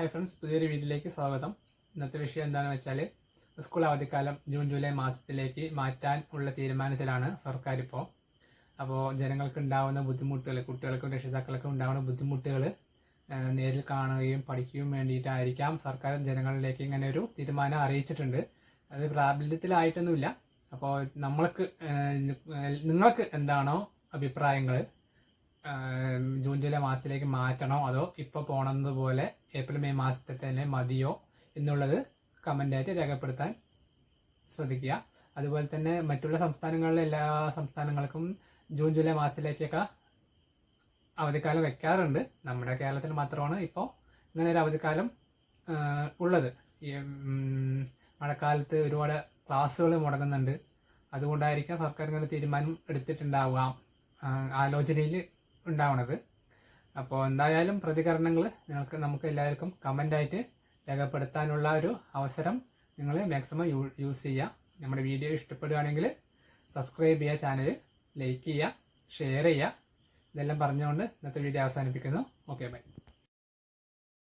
Hi friends പുതിയൊരു വീട്ടിലേക്ക് സ്വാഗതം. ഇന്നത്തെ വിഷയം എന്താണെന്ന് വെച്ചാൽ സ്കൂൾ അവധിക്കാലം ജൂൺ ജൂലൈ മാസത്തിലേക്ക് മാറ്റാൻ ഉള്ള തീരുമാനത്തിലാണ് സർക്കാർ ഇപ്പോൾ അപ്പോൾ ജനങ്ങൾക്ക് ഉണ്ടാകുന്ന ബുദ്ധിമുട്ടുകൾ കുട്ടികൾക്കും രക്ഷിതാക്കൾക്കും ഉണ്ടാകുന്ന ബുദ്ധിമുട്ടുകൾ നേരിൽ കാണുകയും പഠിക്കുകയും വേണ്ടിയിട്ടായിരിക്കാം സർക്കാർ ജനങ്ങളിലേക്ക് ഇങ്ങനെ ഒരു തീരുമാനം അറിയിച്ചിട്ടുണ്ട്. അത് പ്രാബല്യത്തിലായിട്ടൊന്നുമില്ല. അപ്പോൾ നമ്മൾക്ക് നിങ്ങൾക്ക് എന്താണോ അഭിപ്രായങ്ങൾ ജൂലൈ മാസത്തിലേക്ക് മാറ്റണോ? അതോ ഇപ്പോൾ പോണതുപോലെ ഏപ്രിൽ മെയ് മാസത്തെ തന്നെ മതിയോ എന്നുള്ളത് കമന്റായിട്ട് രേഖപ്പെടുത്താൻ ശ്രദ്ധിക്കുക. അതുപോലെ തന്നെ മറ്റുള്ള സംസ്ഥാനങ്ങളിലെ എല്ലാ സംസ്ഥാനങ്ങൾക്കും ജൂൺ ജൂലൈ മാസത്തിലേക്കൊക്കെ അവധിക്കാലം വെക്കാറുണ്ട്. നമ്മുടെ കേരളത്തിൽ മാത്രമാണ് ഇപ്പോൾ ഇങ്ങനെ ഒരു അവധിക്കാലം ഉള്ളത്. ഈ മഴക്കാലത്ത് ഒരുപാട് ക്ലാസ്സുകൾ മുടങ്ങുന്നുണ്ട്. അതുകൊണ്ടായിരിക്കാം സർക്കാർ ഇങ്ങനെ തീരുമാനം എടുത്തിട്ടുണ്ടാവുക. ആലോചനയിൽ ഉണ്ടാവണത്. അപ്പോൾ എന്തായാലും പ്രതികരണങ്ങൾ നിങ്ങൾക്ക് നമുക്ക് എല്ലാവർക്കും കമന്റായിട്ട് രേഖപ്പെടുത്താനുള്ള ഒരു അവസരം നിങ്ങൾ മാക്സിമം യൂസ് ചെയ്യുക നമ്മുടെ വീഡിയോ ഇഷ്ടപ്പെടുകയാണെങ്കിൽ സബ്സ്ക്രൈബ് ചെയ്യുക ചാനൽ ലൈക്ക് ചെയ്യുക ഷെയർ ചെയ്യുക ഇതെല്ലാം പറഞ്ഞുകൊണ്ട് ഇന്നത്തെ വീഡിയോ അവസാനിപ്പിക്കുന്നു. Okay bye